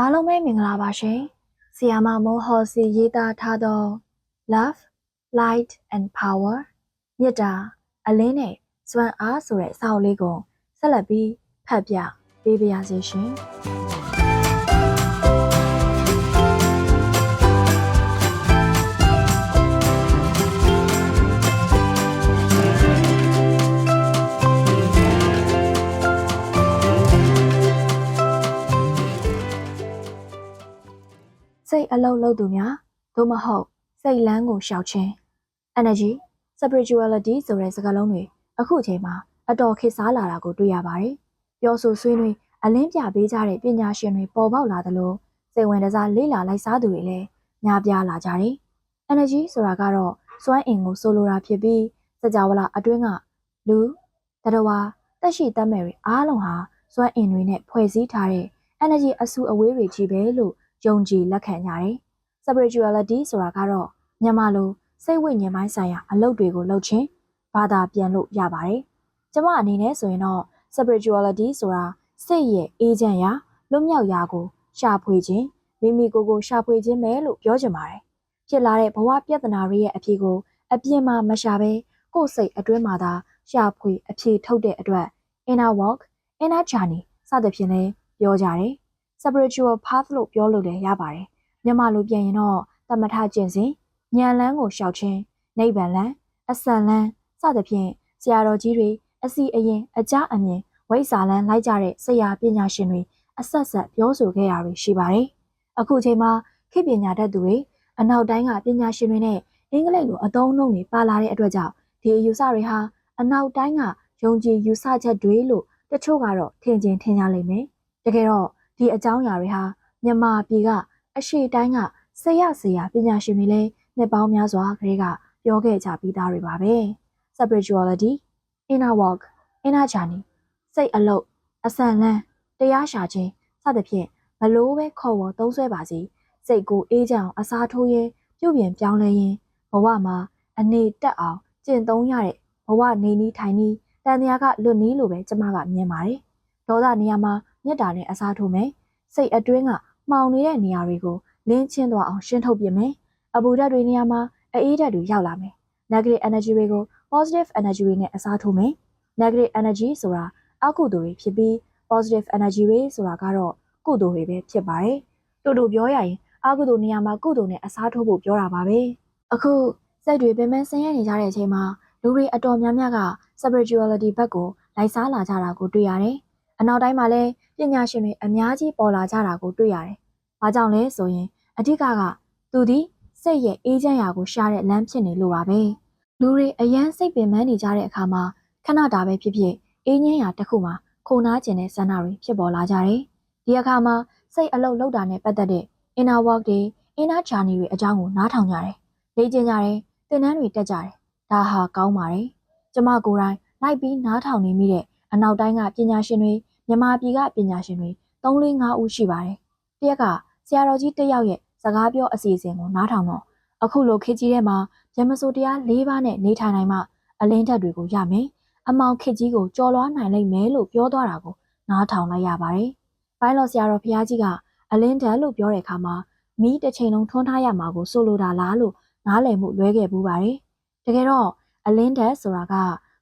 အားလုံးပဲမင်္ဂလာပါရှင်။ဆီယာမမိုးဟော်စီရေးသားထားသော Love, Light and Power မြတ်တာအလင်းနဲ့စွမ်းအားဆိုတဲ့စာအုပ်လေးကိုဆက်လက်ပြီးဖတ်ပြပေးပါရစေရှင်။ စိတ်အလုံးလုံးသူများသို့မဟုတ်စိတ်လန်းကိုရှောက်ခြင်း energy spirituality ဆိုတဲ့စကားလုံးတွေအခုအချိန်မှာအတော်ခေတ်စားလာတာကိုတွေ့ရပါတယ်။ပြောဆိုဆွေးနွေးအလင်းပြပေးကြတဲ့ပညာရှင်တွေပေါ်ပေါက်လာသလိုစိတ်ဝင်စားလေ့လာလိုက်စားသူတွေလည်းများပြားလာကြတယ်။ energy ဆိုတာကတော့စွမ်းအင်ကိုဆိုလိုတာဖြစ်ပြီးစကြဝဠာအတွင်းကလူတရဝါတက်ရှိတတ်မဲ့တွေအားလုံးဟာစွမ်းအင်တွေနဲ့ဖွဲ့စည်းထားတဲ့ energy အစုအဝေးတွေကြီးပဲလို့ ယုံကြည်လက်ခံကြတယ်။ spirituality ဆိုတာကတော့မြန်မာလိုစိတ်ဝိညာဉ်ပိုင်းဆိုင်ရာအလုပ်တွေကိုလုပ်ခြင်းဘာသာပြန်လို့ရပါတယ်။ကျမအနေနဲ့ဆိုရင်တော့ spirituality ဆိုတာစိတ်ရဲ့အေးချမ်းရာလွတ်မြောက်ရာကိုရှာဖွေခြင်းမိမိကိုယ်ကိုရှာဖွေခြင်းပဲလို့ပြောချင်ပါတယ်။ဖြစ်လာတဲ့ဘဝပြဿနာတွေရဲ့အဖြေကိုအပြင်းမှမရှာဘဲကိုယ်စိတ်အတွင်းမှာသာရှာဖွေအဖြေထုတ်တဲ့အတွက် inner walk inner journey စသဖြင့်လည်းပြောကြတယ်။ spiritual path လို့ပြောလို့လည်းရပါတယ်။မြန်မာလိုပြန်ရင်တော့သမထကျင့်စဉ်ဉာဏ်လန်းကိုရှောက်ခြင်းနိဗ္ဗာန်လန်းအစံလန်းစသဖြင့်ဆရာတော်ကြီးတွေအစီအရင်အကြအမြင်ဝိဇ္ဇာလန်းလိုက်ကြတဲ့ဆရာပညာရှင်တွေအဆက်ဆက်ပြောဆိုခဲ့တာတွေရှိပါတယ်။အခုချိန်မှာခေတ်ပညာတတ်သူတွေအနောက်တိုင်းကပညာရှင်တွေနဲ့အင်္ဂလိပ်လိုအသုံးအနှုန်းတွေပါလာတဲ့အတွက်ကြောင့်ဒီအယူဆတွေဟာအနောက်တိုင်းကယုံကြည်ယူဆချက်တွေလို့တချို့ကတော့ထင်ကျင်ထင်ကြလိမ့်မယ်။တကယ်တော့ ဒီအကြောင်းအရာတွေဟာမြန်မာပြည်ကအရှိတိုင်းကဆရာဆရာပညာရှင်တွေလည်းနှစ်ပေါင်းများစွာကလေးကပြောခဲ့ကြပြီးသားတွေပါပဲ spirituality inner walk inner journey စိတ်အလုတ်အဆန်လန်းတရားရှာခြင်းစသဖြင့်ဘလို့ပဲခေါ်ဝေါ်သုံးဆွဲပါစီစိတ်ကိုအေးချမ်းအောင်အစားထိုးရင်ပြုပြင်ပြောင်းလဲရင်ဘဝမှာအနေတက်အောင်ကျင့်သုံးရတဲ့ဘဝနေနီးထိုင်နီးတန်တရားကလွတ်နီးလို့ပဲကျမကမြင်ပါတယ်ဒေါသနေရာမှာ မေတ္တာနဲ့အစားထိုးမယ်စိတ်အတွင်းကမှောင်နေတဲ့နေရာတွေကိုလင်းချင်းသွားအောင်ရှင်းထုတ်ပြမယ်အပူဓာတ်တွေနေရာမှာအေးဓာတ်တွေရောက်လာမယ် negative energy တွေကို positive energy တွေနဲ့အစားထိုးမယ် negative energy ဆိုတာအကုသိုလ်တွေဖြစ်ပြီး positive energy တွေဆိုတာကတော့ကုသိုလ်တွေပဲဖြစ်ပါတယ်တူတူပြောရရင်အကုသိုလ်နေရာမှာကုသိုလ်နဲ့အစားထိုးဖို့ပြောတာပါပဲအခုစိတ်တွေပင်ပန်းဆင်းရဲနေကြတဲ့အချိန်မှာလူတွေအတော်များများက spirituality ဘက်ကိုလိုက်စားလာကြတာကိုတွေ့ရတယ် အနောက်တိုင်းမှာလည်းပညာရှင်တွေအများကြီးပေါ်လာကြတာကိုတွေ့ရတယ်။ဘာကြောင့်လဲဆိုရင်အဓိကကသူဒီစိတ်ရဲ့အေးချမ်းရာကိုရှာတဲ့လမ်းဖြစ်နေလို့ပါပဲ။လူတွေအယမ်းစိတ်ပင်ပန်းနေကြတဲ့အခါမှာခဏတာပဲဖြစ်ဖြစ်အေးငြင်းရာတစ်ခုမှာခုံနာကျင်တဲ့ဆန္ဒတွေဖြစ်ပေါ်လာကြတယ်။ဒီအခါမှာစိတ်အလုတ်လောက်တာနဲ့ပတ်သက်တဲ့ inner work တွေ inner journey တွေအကြောင်းကိုနားထောင်ကြတယ်။လေ့ကျင့်ကြတယ်။သင်တန်းတွေတက်ကြတယ်။ဒါဟာကောင်းပါတယ်။ကျမကိုယ်တိုင်လိုက်ပြီးနားထောင်နေမိတဲ့ အနောက်တိုင်းကပညာရှင်တွေမြန်မာပြည်ကပညာရှင်တွေ3-4ဦးရှိပါတယ်။တရက်ကဆရာတော်ကြီးတယောက်ရဲ့စကားပြောအစီအစဉ်ကိုနားထောင်တော့အခုလိုခေတ်ကြီးထဲမှာရမစိုးတရား၄ပါးနဲ့နေထိုင်နိုင်မှအလင်းဓာတ်တွေကိုရမယ်။အမောင်ခေတ်ကြီးကိုကြော်လွှားနိုင်လိမ့်မယ်လို့ပြောသွားတာကိုနားထောင်လိုက်ရပါတယ်။ဘိုင်းလော်ဆရာတော်ဖះကြီးကအလင်းဓာတ်လို့ပြောတဲ့အခါမှာမီးတစ်ချိန်လုံးထွန်းထားရမှာကိုဆိုလိုတာလားလို့နားလည်မှုလွဲခဲ့ပူးပါတယ်။တကယ်တော့အလင်းဓာတ်ဆိုတာက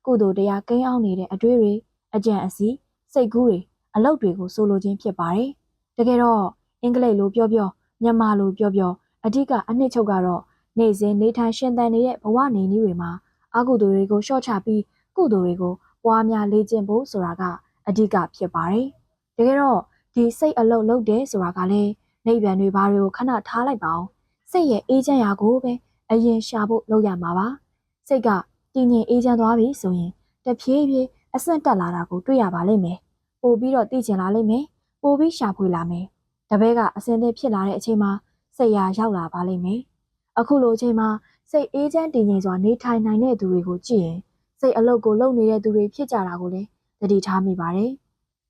ကုသိုလ်တရားကိန်းအောင်နေတဲ့အတွေ့တွေ အကြံအစီစိတ်ကူးတွေအလုပ်တွေကိုဆိုလိုခြင်းဖြစ်ပါတယ်။တကယ်တော့အင်္ဂလိပ်လိုပြောပြောမြန်မာလိုပြောပြောအဓိကအနှစ်ချုပ်ကတော့နေစဉ်နေထိုင်ရှင်သန်နေတဲ့ဘဝနေနည်းတွေမှာအကုသိုလ်တွေကိုရှော့ချပြီးကုသိုလ်တွေကိုပွားများလေ့ကျင့်ဖို့ဆိုတာကအဓိကဖြစ်ပါတယ်။တကယ်တော့ဒီစိတ်အလုတ်လုတ်တယ်ဆိုတာကလည်းနိဗ္ဗာန်တွေဘာတွေကိုခဏထားလိုက်ပါအောင်စိတ်ရဲ့အေးချမ်းရာကိုပဲအရင်ရှာဖို့လုပ်ရမှာပါစိတ်ကတည်ငြိမ်အေးချမ်းသွားပြီဆိုရင်တဖြည်းဖြည်း အဆင့်တက်လာတာကိုတွေ့ရပါလိမ့်မယ်ပို့ပြီးတော့သိကျင်လာလိမ့်မယ်ပို့ပြီးရှာဖွေလာမယ်တပည့်ကအစင်းသစ်ဖြစ်လာတဲ့အချိန်မှာစိတ်ရာရောက်လာပါလိမ့်မယ်အခုလိုအချိန်မှာစိတ်အေးချမ်းတည်ငြိမ်စွာနေထိုင်နိုင်တဲ့သူတွေကိုကြည့်ရင်စိတ်အလုတ်ကိုလုံနေတဲ့သူတွေဖြစ်ကြတာကိုလည်းသတိထားမိပါတယ်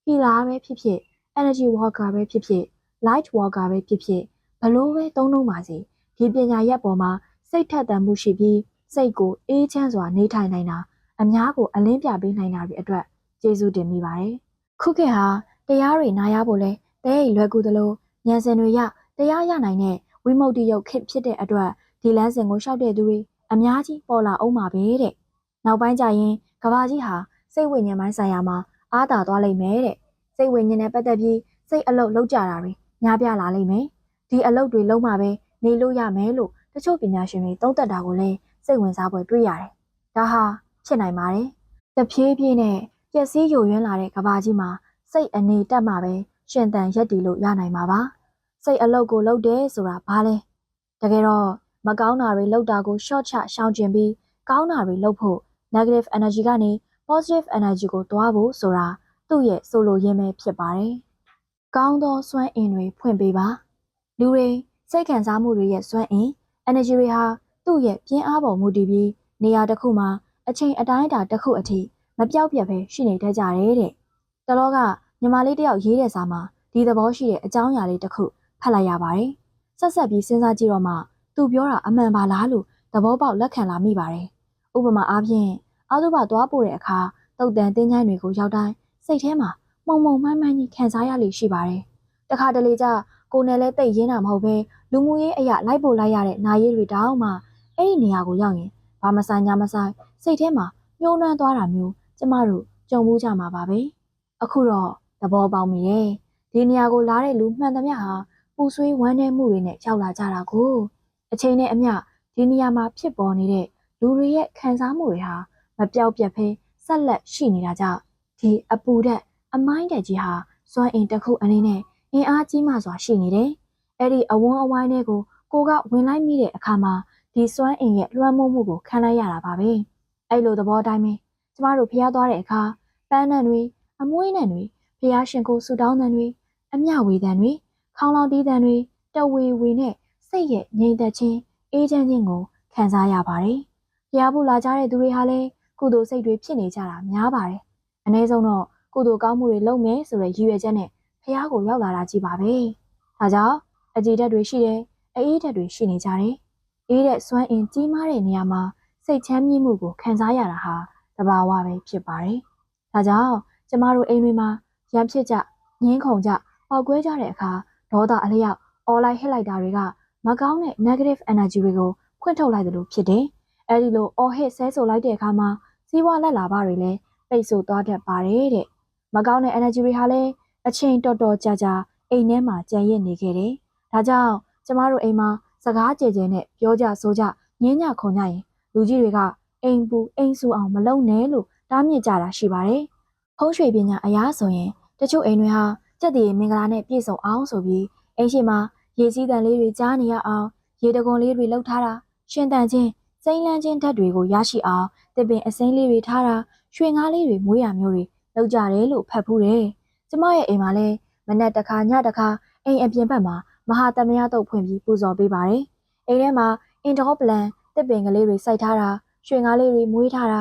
ဟီလာပဲဖြစ်ဖြစ် energy walker ပဲဖြစ်ဖြစ် light walker ပဲဖြစ်ဖြစ်ဘလို့ပဲသုံးလုံးပါစေဒီပညာရပ်ပေါ်မှာစိတ်ထက်သန်မှုရှိပြီးစိတ်ကိုအေးချမ်းစွာနေထိုင်နိုင်တာ အများကိုအလင်းပြပေးနိုင်တာတွေအတွက်ကျေးဇူးတင်မိပါတယ်။ခုခေတ်ဟာတရားတွေနားရဖို့လဲတဲအိမ်လွယ်ကူသလိုဉာဏ်စင်တွေရတရားရနိုင်တဲ့ဝိမု ക്തി ရုပ်ခေတ်ဖြစ်တဲ့အတွက်ဒီလမ်းစဉ်ကိုရှောက်တဲ့သူတွေအများကြီးပေါ်လာအောင်ပါပဲတဲ့နောက်ပိုင်းကျရင်ကဘာကြီးဟာစိတ်ဝိညာဉ်ပိုင်းဆိုင်ရာမှာအားသာသွားလိမ့်မယ်တဲ့စိတ်ဝိညာဉ်နဲ့ပတ်သက်ပြီးစိတ်အလုတ်လောက်ကြတာတွေများပြားလာလိမ့်မယ်ဒီအလုတ်တွေလုံးမှပဲနေလို့ရမယ်လို့တချို့ပညာရှင်တွေသုံးသပ်တာကိုလည်းစိတ်ဝင်စားဖွယ်တွေ့ရတယ်ဒါဟာ ဖြစ်နိုင်ပါတယ်တဖြည်းဖြည်းနဲ့ပျက်စီးယိုယွင်းလာတဲ့ကဘာကြီးမှာစိတ်အနေတက်မှပဲရှင်တန်ရက်တည်လို့ရနိုင်မှာပါစိတ်အလုတ်ကိုလှုပ်တယ်ဆိုတာဘာလဲတကယ်တော့မကောင်းတာတွေလှုပ်တာကို short ချရှောင်ကျင်ပြီးကောင်းတာတွေလှုပ်ဖို့ negative energy ကနေ positive energy ကိုတွားဖို့ဆိုတာသူ့ရဲ့ဆိုလိုရင်းပဲဖြစ်ပါတယ်။ကောင်းသောစွမ်းအင်တွေဖွင့်ပေးပါ။လူတွေစိတ်ခံစားမှုတွေရဲ့စွမ်းအင် energy တွေဟာသူ့ရဲ့ပြင်းအားပေါ်မူတည်ပြီးနေရာတစ်ခုမှာ အချိန်အတိုင်းအတာတစ်ခုအထိမပြောက်ပြတ်ပဲရှိနေတတ်ကြတယ်တဲ့။တလောကညီမလေးတယောက်ရေးတဲ့စာမှာဒီသဘောရှိတဲ့အကြောင်းအရာလေးတစ်ခုဖတ်လိုက်ရပါတယ်။ဆက်ဆက်ပြီးစဉ်းစားကြည့်တော့မှသူပြောတာအမှန်ပါလားလို့သဘောပေါက်လက်ခံလာမိပါတယ်။ဥပမာအားဖြင့်အာသုဘသွားပို့တဲ့အခါတုတ်တန်တင်းချိုင်းတွေကိုရောက်တိုင်းစိတ်ထဲမှာမှုံမှုံမှန်းမှန်းကြီးခံစားရလိမ့်ရှိပါတယ်။တခါတလေကျကိုနယ်လဲတိတ်ရင်းတာမဟုတ်ပဲလူမှုရေးအရာလိုက်ပို့လိုက်ရတဲ့နာရီတွေတောင်းမှအဲ့ဒီနေရာကိုရောက်ရင်ဘာမဆိုင်ညာမဆိုင် စိတ်ထဲမှာညှိုးနှွမ်းသွားတာမျိုးကျမတို့ကြုံမှုကြမှာပါပဲ။အခုတော့သဘောပေါက်မိရဲ့။ဒီနေရာကိုလာတဲ့လူမှန်သမျှဟာပူဆွေးဝမ်းနည်းမှုတွေနဲ့ရောက်လာကြတာကိုအချိန်နဲ့အမျှဒီနေရာမှာဖြစ်ပေါ်နေတဲ့လူတွေရဲ့ခံစားမှုတွေဟာမပြောက်ပြတ်ဖဲဆက်လက်ရှိနေတာကြောင့်ဒီအပူဓာတ်အမိုင်းတက်ကြီးဟာစွမ်းအင်တစ်ခုအနေနဲ့အင်အားကြီးမှစွာရှိနေတယ်။အဲ့ဒီအဝန်းအဝိုင်းတွေကိုကိုကဝင်လိုက်မိတဲ့အခါမှာဒီစွမ်းအင်ရဲ့လွှမ်းမိုးမှုကိုခံလိုက်ရတာပါပဲ။ အဲ့လိုသဘောတိုင်းပဲကျမတို့ဖျားသွားတဲ့အခါပန်းနံတွေအမွှေးနံတွေဖျားရှင်ကိုဆူတောင်းနံတွေအမျှဝေတံတွေခေါင်းလောင်တီးတံတွေတဝေဝေနဲ့စိတ်ရဲ့ငြိမ်သက်ခြင်းအေးချမ်းခြင်းကိုခံစားရပါတယ်။ဖျားဖို့လာကြတဲ့သူတွေဟာလည်းကုသိုလ်စိတ်တွေဖြစ်နေကြတာများပါတယ်။အနည်းဆုံးတော့ကုသိုလ်ကောင်းမှုတွေလုပ်မယ်ဆိုတဲ့ရည်ရွယ်ချက်နဲ့ဖះကိုရောက်လာတာကြီးပါပဲ။ဒါကြောင့်အကြည်ဓာတ်တွေရှိတယ်။အေးဓာတ်တွေရှိနေကြတယ်။အေးတဲ့စွမ်းအင်ကြီးမားတဲ့နေရာမှာ စိတ်ချမ်းမြေ့မှုကိုခံစားရတာဟာတဘာဝပဲဖြစ်ပါတယ်။ဒါကြောင့်ကျမတို့အိမ်တွေမှာရံဖြစ်ကြငင်းခုန်ကြပောက်ကွဲကြတဲ့အခါဒေါသအလျောက်អော်လိုက်ဟစ်လိုက်တာတွေကမကောင်းတဲ့ negative energy တွေကိုခွင့်ထုတ်လိုက်တယ်လို့ဖြစ်တယ်။အဲဒီလိုအော်ဟစ်ဆဲဆိုလိုက်တဲ့အခါမှာစီးပွားလက်လာပါတွေလည်းပိတ်ဆို့သွားတတ်ပါတယ်တဲ့။မကောင်းတဲ့ energy တွေဟာလည်းအချိန်တော်တော်ကြာကြာအိမ်ထဲမှာကြံရစ်နေခဲ့တယ်။ဒါကြောင့်ကျမတို့အိမ်မှာစကားကြဲကြဲနဲ့ပြောကြဆိုကြညင်းညခုန်ကြရင် လူကြီးတွေကအိမ်ပူအိမ်ဆူအောင်မလုပ်နဲ့လို့တားမြစ်ကြတာရှိပါတယ်။ဖုံးရွှေပညာအရာဆိုရင်တချို့အိမ်တွေဟာကြက်တည်မင်္ဂလာနဲ့ပြည့်စုံအောင်ဆိုပြီးအိမ်ရှိမှာရေစည်းတန်လေးတွေကြားနေရအောင်ရေတကွန်လေးတွေလှုပ်ထားတာရှင်တန်ချင်းစိမ့်လန်းချင်းဓာတ်တွေကိုရရှိအောင်တစ်ပင်အစိမ်းလေးတွေထားတာရွှေငါးလေးတွေမွေးရမျိုးတွေလုပ်ကြတယ်လို့ဖတ်ဖူးတယ်။ကျမရဲ့အိမ်မှာလည်းမနက်တစ်ခါညတစ်ခါအိမ်အပြင်ဘက်မှာမဟာတမယတုတ်ဖွင့်ပြီးပူဇော်ပေးပါတယ်။အိမ်ထဲမှာအင်တော်ပလန် တစ်ပင်ကလေးတွေစိုက်ထားတာရွှေငါးလေးတွေမွေးထားတာ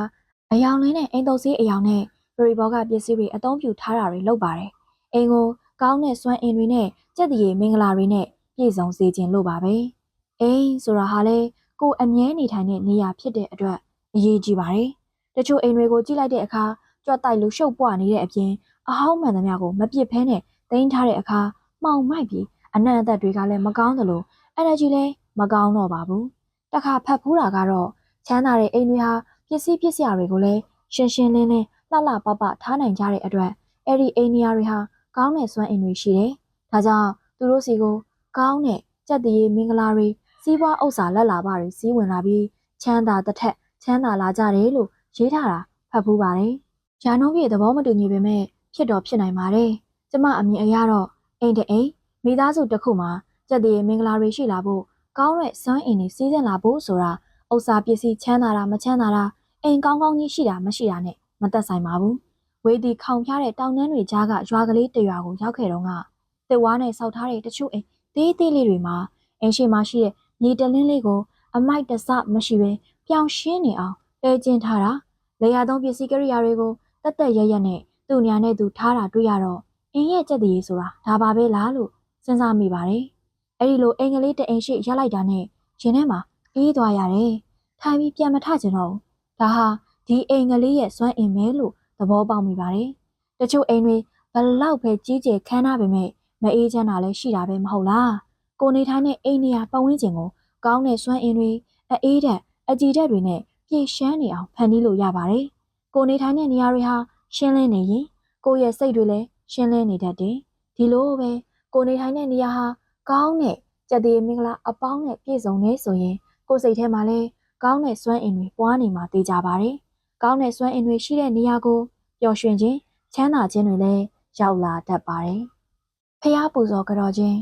အယောင်လေးနဲ့အိမ်တုပ်စည်းအယောင်နဲ့ပရိဘောကပစ္စည်းတွေအသုံးပြုထားတာတွေလုပ်ပါတယ်။အိမ်ကိုကောင်းတဲ့စွမ်းအင်တွေနဲ့ကြက်တရေမင်္ဂလာတွေနဲ့ပြည့်စုံစေခြင်းလို့ပါပဲ။အိမ်ဆိုတာဟာလေကိုအမြဲနေထိုင်တဲ့နေရာဖြစ်တဲ့အတွက်အရေးကြီးပါတယ်။တချို့အိမ်တွေကိုကြည့်လိုက်တဲ့အခါကြွက်တိုက်လို့ရှုပ်ပွားနေတဲ့အပြင်အဟောင်းမှန်သမျှကိုမပစ်ဖဲနဲ့တင်းထားတဲ့အခါမှောင်မိုက်ပြီးအနံ့အသက်တွေကလည်းမကောင်းသလို energy လည်းမကောင်းတော့ပါဘူး။ တခါဖတ်ဖူးတာကတော့ချမ်းသာတဲ့အိမ်တွေဟာပစ္စည်းပစ္စယတွေကိုလည်းရှင်းရှင်းလင်းလင်းလှလှပပထားနိုင်ကြတဲ့အတွက်အဲ့ဒီအိမ်နေရာတွေဟာကောင်းတဲ့စွမ်းအင်တွေရှိတယ်။ဒါကြောင့်သူတို့စီကိုကောင်းတဲ့ကြက်တရေမင်္ဂလာတွေစီးပွားဥစ္စာလက်လာပါတွေစီးဝင်လာပြီးချမ်းသာတစ်ထက်ချမ်းသာလာကြတယ်လို့ရေးထားတာဖတ်ဖူးပါတယ်။ရာနှုန်းပြည့်သဘောမတူညီပေမဲ့ဖြစ်တော့ဖြစ်နိုင်ပါတယ်။ကျမအမြင်အရတော့အိမ်တအိမ်မိသားစုတစ်ခုမှာကြက်တရေမင်္ဂလာတွေရှိလာဖို့ ကောင်းတဲ့စွမ်းအင်တွေစီးဆင်းလာဖို့ဆိုတာဥစ္စာပစ္စည်းချမ်းသာတာမချမ်းသာတာအိမ်ကောင်းကောင်းကြီးရှိတာမရှိတာနဲ့မသက်ဆိုင်ပါဘူး။ဝေဒီခေါင်ဖျားတဲ့တောင်တန်းတွေကြားကရွာကလေးတရွာကိုရောက်ခဲ့တော့ကတစ်ဝါးနဲ့ဆောက်ထားတဲ့တချို့အိမ်သေးသေးလေးတွေမှာအိမ်ရှိမှရှိတဲ့မြေတလင်းလေးကိုအမိုက်တစမရှိဘဲပြောင်ရှင်းနေအောင်တဲကျင်းထားတာလေယာသုံးပစ္စည်းကိရိယာတွေကိုတက်တက်ရရက်နဲ့သူ့ညာနဲ့သူထားတာတွေ့ရတော့အင်းရဲ့ကြက်တည်းဆိုတာဒါပါပဲလားလို့စဉ်းစားမိပါတယ်။ အဲဒီလိုအင်္ဂလိပ်တအိမ်ရှိရက်လိုက်တာနဲ့ရင်ထဲမှာအေးသွားရတယ်။ထိုင်ပြီးပြန်မထချင်တော့ဘူး။ဒါဟာဒီအင်္ဂလိပ်ရဲ့စွမ်းအင်ပဲလို့သဘောပေါက်မိပါတယ်။တချို့အိမ်တွေဘလောက်ပဲကြီးကျယ်ခမ်းနားပေမဲ့မအေးချမ်းတာလည်းရှိတာပဲမဟုတ်လားကိုနေထိုင်တဲ့အိမ်နေရာပတ်ဝန်းကျင်ကိုကောင်းတဲ့စွမ်းအင်တွေအအေးဓာတ်အကြည်ဓာတ်တွေနဲ့ပြည့်ရှမ်းနေအောင်ဖန်တီးလို့ရပါတယ်ကိုနေထိုင်တဲ့နေရာတွေဟာရှင်းလင်းနေရင်ကိုယ့်ရဲ့စိတ်တွေလည်းရှင်းလင်းနေတတ်တယ်ဒီလိုပဲကိုနေထိုင်တဲ့နေရာဟာ ကောင်းတဲ့ကြက်သေးမင်္ဂလာအပေါင်းနဲ့ပြည့်စုံနေဆိုရင်ကိုယ်စိတ်ထဲမှာလည်းကောင်းတဲ့စွမ်းအင်တွေပွားနေမှာသိကြပါတယ်ကောင်းတဲ့စွမ်းအင်တွေရှိတဲ့နေရာကိုပျော်ရွှင်ခြင်းချမ်းသာခြင်းတွေလည်းရောက်လာတတ်ပါတယ်ဖះပူဇော်ကြတော်ခြင်း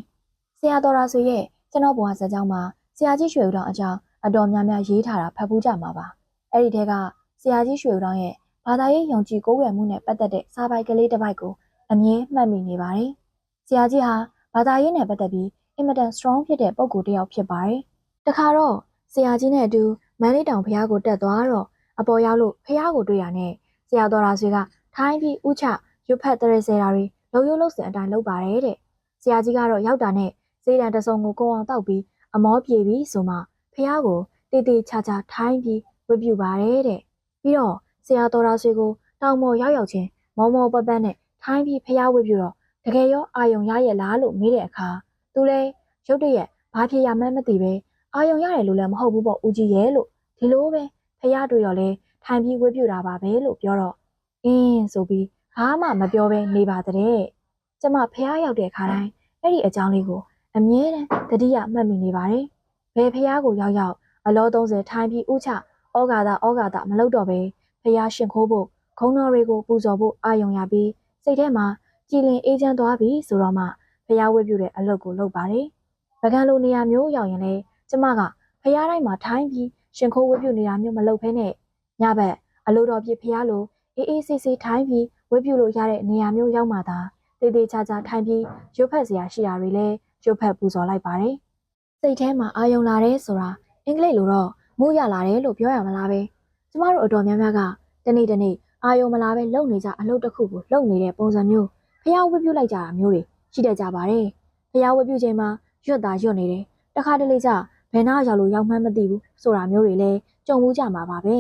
ဆရာတော်ရာဆွေရဲ့ကျွန်တော်ဘဝဇာတ်ကြောင်းမှာဆရာကြီးရွှေဦးတော်အကြောင်းအတော်များများရေးထားတာဖတ်ဖူးကြမှာပါအဲ့ဒီထဲကဆရာကြီးရွှေဦးတော်ရဲ့ဘာသာရေးယုံကြည်ကိုးကွယ်မှုနဲ့ပတ်သက်တဲ့စာပိုက်ကလေးတစ်ပိုက်ကိုအမြဲမှတ်မိနေပါတယ်ဆရာကြီးဟာ ဘာသာရေးနဲ့ပတ်သက်ပြီးအင်မတန် strong ဖြစ်တဲ့ပုံကိုယ်တစ်ယောက်ဖြစ်ပါတယ်တခါတော့ဆရာကြီးနဲ့အတူမန်းလေးတောင်ဖះကိုတက်သွားတော့အပေါ်ရောက်လို့ဖះကိုတွေ့ရနဲ့ဆရာတော်ရာဆွေကထိုင်းပြီးဥချရွတ်ဖက်တရစေတာတွေလုံရုပ်လို့စင်အတိုင်းလုပ်ပါတယ်တဲ့ဆရာကြီးကတော့ရောက်တာနဲ့စေးတံတစုံကိုကိုအောင်တောက်ပြီးအမောပြေပြီးဆိုမှဖះကိုတေးသေးချာချာထိုင်းပြီးဝတ်ပြုပါတယ်တဲ့ပြီးတော့ဆရာတော်ရာဆွေကိုတောင်မော်ရောက်ရောက်ချင်းမောမောပပန်းနဲ့ထိုင်းပြီးဖះဝတ်ပြုတော့တ ကယ်ရောအာယုံရရဲ့လားလို့မေးတဲ့အခါသူလဲရုတ်တရက်ဘာဖြစ်ရမှန်းမသိပဲအာယုံရတယ်လို့လည်းမဟုတ်ဘူးပေါ့ဦးကြီးရဲ့လို့ဒီလိုပဲဖះတွေ့တော့လဲထိုင်ပြီးဝတ်ပြုတာပါပဲလို့ပြောတော့အင်းဆိုပြီးဘာမှမပြောဘဲနေပါတဲ့ကျမဖះရောက်တဲ့အခါတိုင်းအဲ့ဒီအကြောင်းလေးကိုအမြဲတမ်းတတိယမှတ်မိနေပါတယ်ဘယ်ဖះကိုရောက်ရောက်အလော30ထိုင်ပြီးဥချဩဃာတာဩဃာတာမလုပ်တော့ပဲဖះရှင်ခိုးဖို့ခုံတော်တွေကိုပူဇော်ဖို့အာယုံရပြီးစိတ်ထဲမှာ ကြည်လင်အေးချမ်းသွားပြီဆိုတော့မှဖះဝတ်ပြုတဲ့အလုပ်ကိုလုပ်ပါတယ်ပကံလိုနေရာမျိုးရောက်ရင်လေကျမကဖះတိုင်းမှာထိုင်ပြီးရှင်ခိုးဝတ်ပြုနေတာမျိုးမလုပ်ဖဲနဲ့ညဘက်အလိုတော်ပြဖះလိုအေးအေးဆေးဆေးထိုင်ပြီးဝတ်ပြုလို့ရတဲ့နေရာမျိုးရောက်မှသာတေးသေးချာချာထိုင်ပြီးရုပ်ဖက်စရာရှိတာတွေလည်းရုပ်ဖက်ပူဇော်လိုက်ပါတယ်စိတ်ထဲမှာအာယုံလာတယ်ဆိုတာအင်္ဂလိပ်လိုတော့မူးရလာတယ်လို့ပြောရမလားပဲကျမတို့အတော်များများကတနေ့တနေ့အာယုံမလာပဲလုံနေကြအလုပ်တစ်ခုကိုလုံနေတဲ့ပုံစံမျိုး ဖះဝတ်ပြုလိုက်ကြတာမျိုးတွေရှိတတ်ကြပါတယ်ဖះဝတ်ပြုချိန်မှာရွတ်တာရွတ်နေတယ်တခါတလေကျဘယ်နာရောက်လို့ရောက်မှန်းမသိဘူးဆိုတာမျိုးတွေလည်းကြုံမှုကြမှာပါပဲ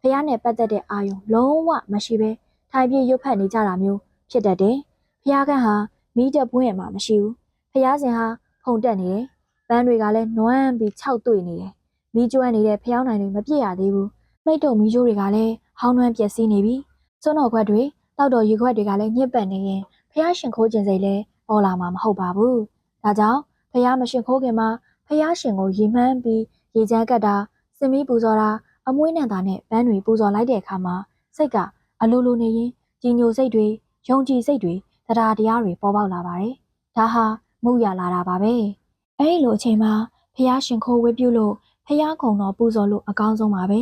ဖះနဲ့ပတ်သက်တဲ့အာယုံလုံးဝမရှိပဲထိုင်ပြေရွတ်ဖက်နေကြတာမျိုးဖြစ်တတ်တယ်ဖះကန်းဟာမိတက်ပွင့်မှာမရှိဘူးဖះစင်ဟာဖုန်တက်နေတယ်ပန်းတွေကလည်းနွမ်းပြီးခြောက်တွေ့နေတယ်မိကျွမ်းနေတဲ့ဖះနိုင်တွေမပြည့်ရသေးဘူးမိတ်တုံမီးချိုးတွေကလည်းဟောင်းနှွမ်းပျက်စီးနေပြီစွန်းတော်ခွက်တွေတောက်တော်ရေခွက်တွေကလည်းညစ်ပတ်နေရင် ဖះရှင်ခိုးခြင်းစိတ်လည်းပေါ်လာမှာမဟုတ်ပါဘူးဒါကြောင့်ဖះမရှင်ခိုးခင်မှာဖះရှင်ကိုရေမှန်းပြီးရေချမ်းကတ်တာစင်မီပူဇော်တာအမွှေးနံတာနဲ့ပန်းတွေပူဇော်လိုက်တဲ့အခါမှာစိတ်ကအလိုလိုနေရင်ကြီးညိုစိတ်တွေယုံကြည်စိတ်တွေတရားတရားတွေပေါ်ပေါက်လာပါတယ်ဒါဟာမှုရလာတာပါပဲအဲ့ဒီလိုအချိန်မှာဖះရှင်ခိုးဝေပြုလို့ဖះခုံတော်ပူဇော်လို့အကောင်းဆုံးပါပဲ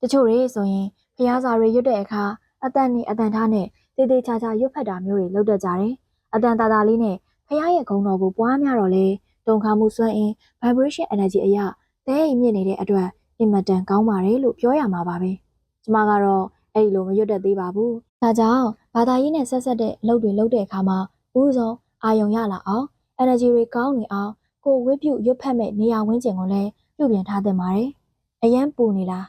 တချို့တွေဆိုရင်ဖះစာတွေရွတ်တဲ့အခါအတန်နဲ့အတန်ထားနဲ့ တေးသေးချာချာရွတ်ဖတ်တာမျိုးတွေလုပ်တတ်ကြတယ်အတန်တာတာလေးနဲ့ဖះရဲ့ခုံတော်ကိုပွားများတော့လေတုံခါမှုစွမ်းအင် vibration energy အရာသဲအိမ်မြင့်နေတဲ့အတွက်အင်မတန်ကောင်းပါတယ်လို့ပြောရမှာပါပဲကျမကတော့အဲ့ဒီလိုမရွတ်တတ်သေးပါဘူးဒါကြောင့်ဘာသာရေးနဲ့ဆက်ဆက်တဲ့အလုပ်တွေလုပ်တဲ့အခါမှာဥဆုံးအာယုံရလာအောင် energy တွေကောင်းနေအောင်ကိုဝိပြုရွတ်ဖက်မဲ့နေရာဝန်းကျင်ကိုလည်းပြုပြင်ထားသင့်ပါတယ်အရန်ပူနေလား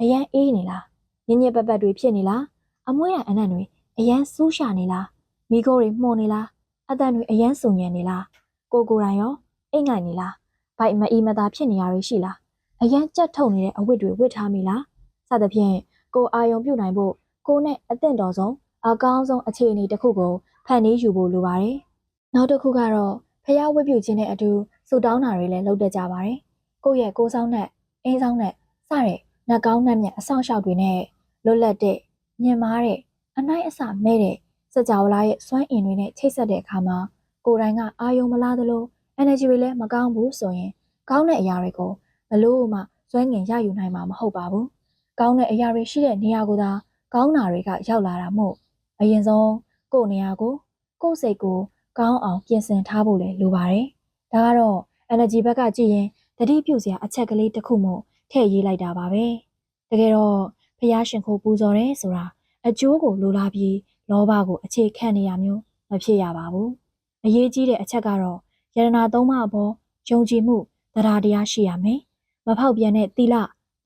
အရန်အေးနေလားညင်ညစ်ပတ်ပတ်တွေဖြစ်နေလားအမွှေးရအနံ့တွေ အရန်စူးရှာနေလားမိခိုးတွေမှုန်နေလားအတန်တွေအရန်စုံညံနေလားကိုကိုယ်တိုင်ရောအိတ်ငိုင်နေလားဗိုက်မအီမသာဖြစ်နေရတွေရှိလားအရန်ကြက်ထုံနေတဲ့အဝတ်တွေဝတ်ထားမိလားစသဖြင့်ကိုအာယုံပြုတ်နိုင်ဖို့ကိုနဲ့အသင့်တော်ဆုံးအကောင်းဆုံးအခြေအနေတစ်ခုကိုဖန်တီးယူဖို့လိုပါတယ်နောက်တစ်ခုကတော့ဖះဝတ်ပြုတ်ခြင်းနဲ့အတူစူတောင်းတာတွေလည်းလုပ်တတ်ကြပါတယ်ကိုယ့်ရဲ့ကိုယ်ဆောင်နဲ့အင်းဆောင်နဲ့စတဲ့နှကောင်းနှက်မြတ်အဆောင်ရှောက်တွေနဲ့လွတ်လပ်တဲ့ညင်မားတဲ့ အနိုင်အစမဲ့တဲ့စကြဝဠာရဲ့စွမ်းအင်တွေနဲ့ချိတ်ဆက်တဲ့အခါမှာကိုယ်တိုင်ကအာယုံမလားသလို energy တွေလည်းမကောင်းဘူးဆိုရင်ကောင်းတဲ့အရာတွေကိုဘလို့မှစွမ်းငင်ရယူနိုင်မှာမဟုတ်ပါဘူး။ကောင်းတဲ့အရာတွေရှိတဲ့နေရာကိုသာကောင်းတာတွေကရောက်လာတာမို့အရင်ဆုံးကိုယ့်နေရာကိုကိုယ့်စိတ်ကိုကောင်းအောင်ပြင်ဆင်ထားဖို့လည်းလိုပါတယ်။ဒါကတော့ energy ဘက်ကကြည့်ရင်တတိပြုစရာအချက်ကလေးတစ်ခုမို့ထည့်ရေးလိုက်တာပါပဲ။တကယ်တော့ဖះရှင်ခိုးပူဇော်တယ်ဆိုတာ အကျိုးကိုလိုလားပြီးလောဘကိုအခြေခံနေရမျိုးမဖြစ်ရပါဘူး။အရေးကြီးတဲ့အချက်ကတော့ယရနာသုံးပါးအပေါ်ယုံကြည်မှုတရားတရားရှိရမယ်။မဖောက်ပြန်တဲ့သီလ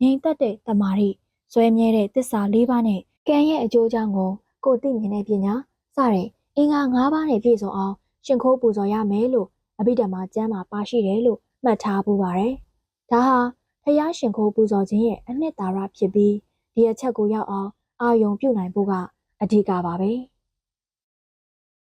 ငြိမ်သက်တဲ့တမာရီစွဲမြဲတဲ့သစ္စာ၄ပါးနဲ့ကံရဲ့အကျိုးကြောင့်ကိုကိုသိမြင်တဲ့ပညာစတဲ့အင်္ဂါ၅ပါးနဲ့ပြည့်စုံအောင်ရှင်ခိုးပူဇော်ရမယ်လို့အဘိဓမ္မာကျမ်းမှာပါရှိတယ်လို့မှတ်ထားပူပါတယ်။ဒါဟာဖျားရှင်ခိုးပူဇော်ခြင်းရဲ့အနှစ်သာရဖြစ်ပြီးဒီအချက်ကိုရောက်အောင် အာယုံပြုတ်နိုင်ဖို့ကအဓိကပါပဲ။